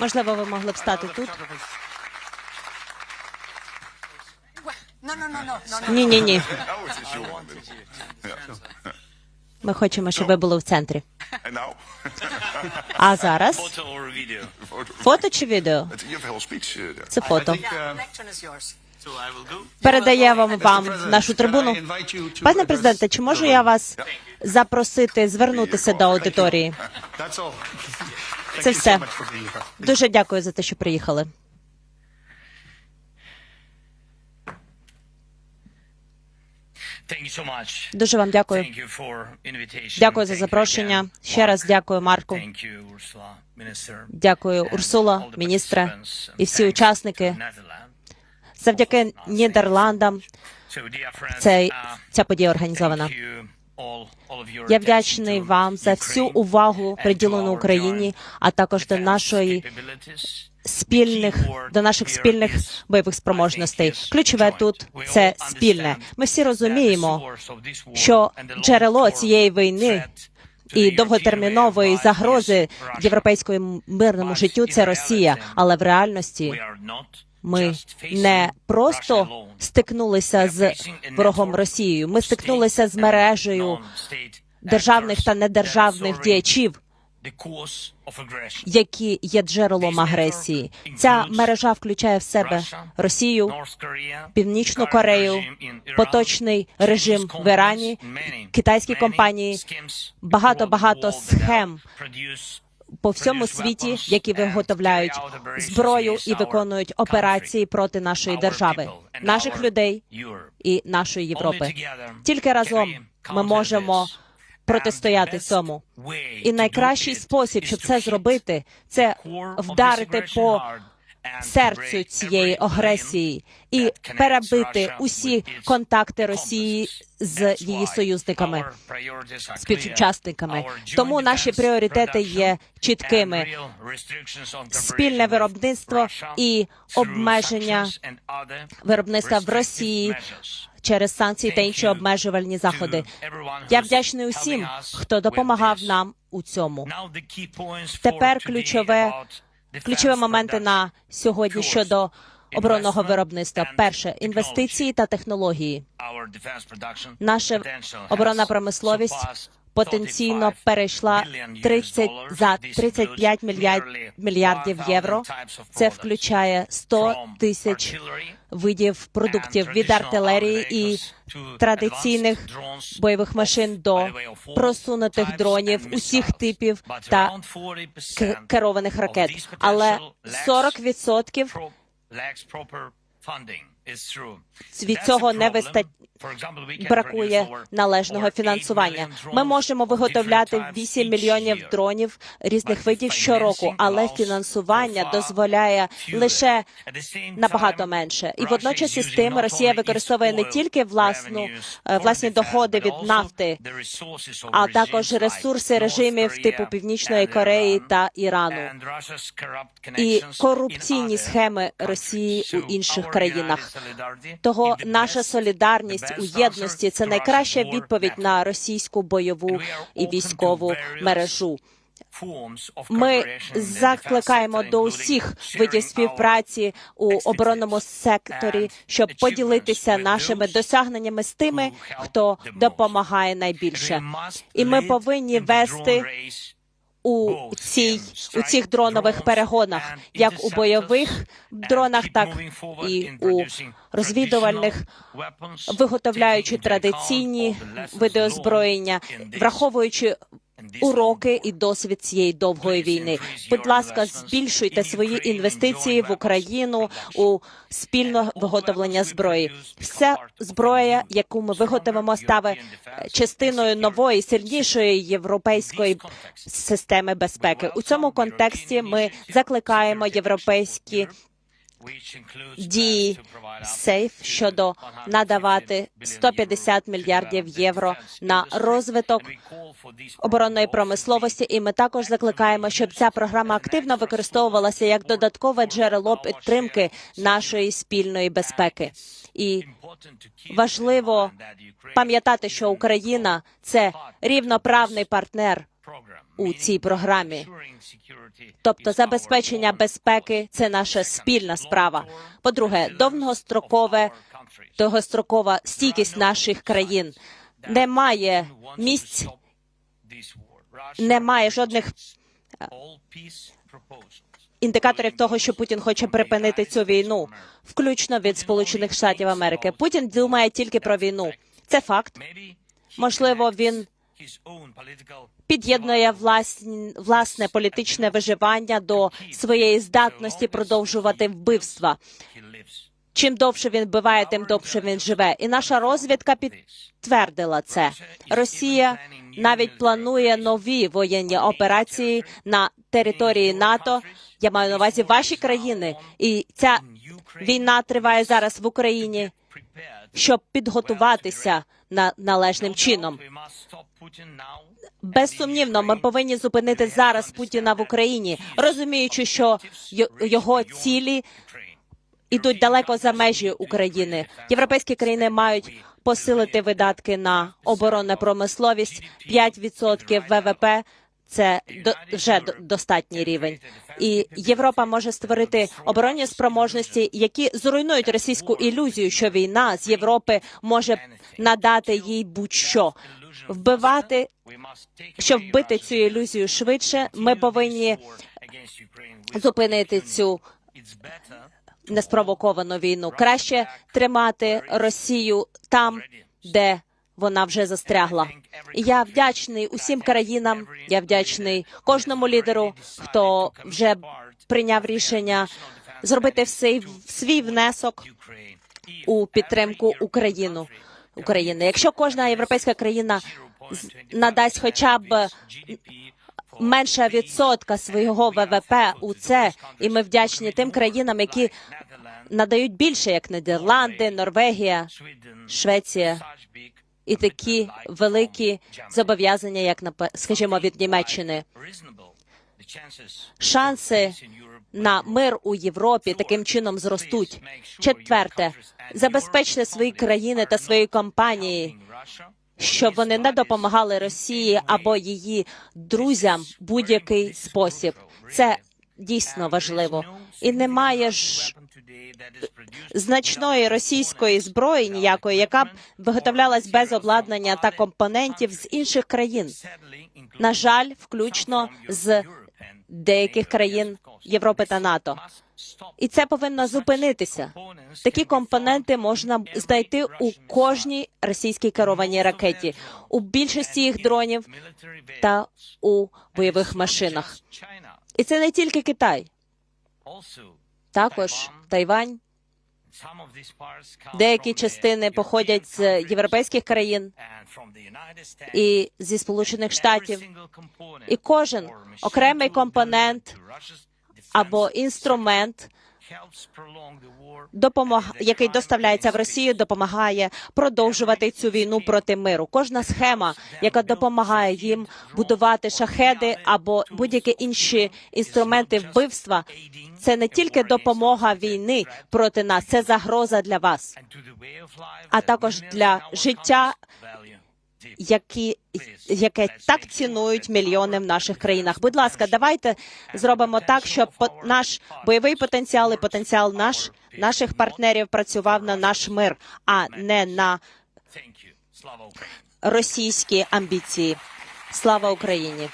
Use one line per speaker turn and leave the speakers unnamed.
Можливо, ви могли б стати тут.
photographers.
No, no, no, no, no, no.
Ні, ні, ні.
Oh.
Ми хочемо, щоб ви були в центрі. А зараз фото чи відео?
Eh.
Це фото.
I think, uh,
Yeah, lectern is yours.
So I will go.
Передає вам нашу трибуну. Пане президенте, чи можу я вас запросити звернутися до аудиторії? Це все. Дуже дякую за те, що приїхали. Дуже вам дякую. Дякую за запрошення. Ще раз дякую, Марку. Дякую, Урсула,
and
і всі учасники. Завдяки Нідерландам цей, ця подія організована. Я вдячний вам за всю увагу, приділену Україні, а також до нашої спільних до наших спільних бойових спроможностей. Ключове тут це спільне. Ми всі розуміємо, що джерело цієї війни і довготермінової загрози європейському мирному життю це Росія. Але в реальності ми не просто стикнулися з ворогом Росією. Ми стикнулися з мережею державних та недержавних діячів, які є джерелом агресії. Ця мережа включає в себе Росію, Північну Корею, поточний режим в Ірані, китайські компанії, багато-багато схем по всьому світі, які виготовляють зброю і виконують операції проти нашої держави, наших людей і нашої Європи. Тільки разом ми можемо протистояти цьому. І найкращий спосіб, щоб це зробити, це вдарити по серцю цієї агресії і перебити усі контакти Росії з її союзниками, співучасниками. Тому наші пріоритети є чіткими: спільне виробництво і обмеження виробництва в Росії через санкції та інші обмежувальні заходи. Я вдячний усім, хто допомагав нам у цьому.
Тепер ключове
Ключові моменти на сьогодні щодо оборонного виробництва. Перше інвестиції та технології. Наша оборонна промисловість потенційно перейшла 30 за 35 мільярд, мільярдів євро. Це включає 100 тисяч видів продуктів від артилерії і традиційних бойових машин до просунутих дронів усіх типів та керованих ракет. Але 40% від цього не вистачає бракує належного фінансування. Ми можемо виготовляти 8 мільйонів дронів різних видів щороку, але фінансування дозволяє лише набагато менше. І водночас із тим Росія використовує не тільки власну е, власні доходи від нафти, а також ресурси режимів типу Північної Кореї та Ірану. І корупційні схеми Росії у інших країнах. Того наша солідарність у єдності це найкраща відповідь на російську бойову і військову мережу. Ми закликаємо до усіх видів співпраці у оборонному секторі, щоб поділитися нашими досягненнями з тими, хто допомагає найбільше. І ми повинні вести у цій у цих дронових перегонах, як у бойових дронах, так і у розвідувальних, виготовляючи традиційні види озброєння, враховуючи уроки і досвід цієї довгої війни. Будь ласка, збільшуйте свої інвестиції в Україну у спільне виготовлення зброї. Вся зброя, яку ми виготовимо, стане частиною нової сильнішої європейської системи безпеки. У цьому контексті ми закликаємо європейські дії сейф щодо надавати 150 мільярдів євро на розвиток оборонної промисловості. І ми також закликаємо, щоб ця програма активно використовувалася як додаткове джерело підтримки нашої спільної безпеки. І важливо пам'ятати, що Україна це рівноправний партнер у цій програмі. Тобто забезпечення безпеки це наша спільна справа. По-друге, довгострокове довгострокова стійкість наших країн. Немає місць, немає жодних індикаторів того, що Путін хоче припинити цю війну, включно від Сполучених Штатів Америки. Путін думає тільки про війну. Це факт. Можливо, він під'єднує власні, власне політичне виживання до своєї здатності продовжувати вбивства. Чим довше він вбиває, тим довше він живе. І наша розвідка підтвердила це. Росія навіть планує нові воєнні операції на території НАТО. Я маю на увазі ваші країни, і ця війна триває зараз в Україні, щоб підготуватися на належним чином. Безсумнівно, ми повинні зупинити зараз Путіна в Україні, розуміючи, що його цілі ідуть далеко за межі України. Європейські країни мають посилити видатки на оборонну промисловість 5% ВВП. Це до, вже до- достатній рівень, і Європа може створити оборонні спроможності, які зруйнують російську ілюзію, що війна з Європи може надати їй будь-що вбивати. Щоб вбити цю ілюзію швидше, ми повинні зупинити цю неспровоковану війну. Краще тримати Росію там, де вона вже застрягла. Я вдячний усім країнам. Я вдячний кожному лідеру, хто вже прийняв рішення зробити все свій внесок у підтримку Україну. України. Якщо кожна європейська країна надасть хоча б менше відсотка свого ВВП у це, і ми вдячні тим країнам, які надають більше, як Нідерланди, Норвегія, Швеція і такі великі зобов'язання, як скажімо, від Німеччини. Шанси на мир у Європі таким чином зростуть. Четверте, забезпечте свої країни та свої компанії, щоб вони не допомагали Росії або її друзям в будь-який спосіб. Це дійсно важливо. І немає ж значної російської зброї ніякої, яка б виготовлялась без обладнання та компонентів з інших країн. На жаль, включно з деяких країн Європи та НАТО. І це повинно зупинитися. Такі компоненти можна знайти у кожній російській керованій ракеті, у більшості їх дронів та у бойових машинах. І це не тільки Китай, також Тайвань. Деякі частини походять з європейських країн і зі Сполучених Штатів. І кожен окремий компонент або інструмент, допомог, який доставляється в Росію, допомагає продовжувати цю війну проти миру. Кожна схема, яка допомагає їм будувати шахеди або будь-які інші інструменти вбивства, це не тільки допомога війни проти нас, це загроза для вас,
а також для життя,
які яке так цінують мільйони в наших країнах. Будь ласка, давайте зробимо так, щоб наш бойовий потенціал і потенціал наш наших партнерів працював на наш мир, а не на російські амбіції. Слава Україні!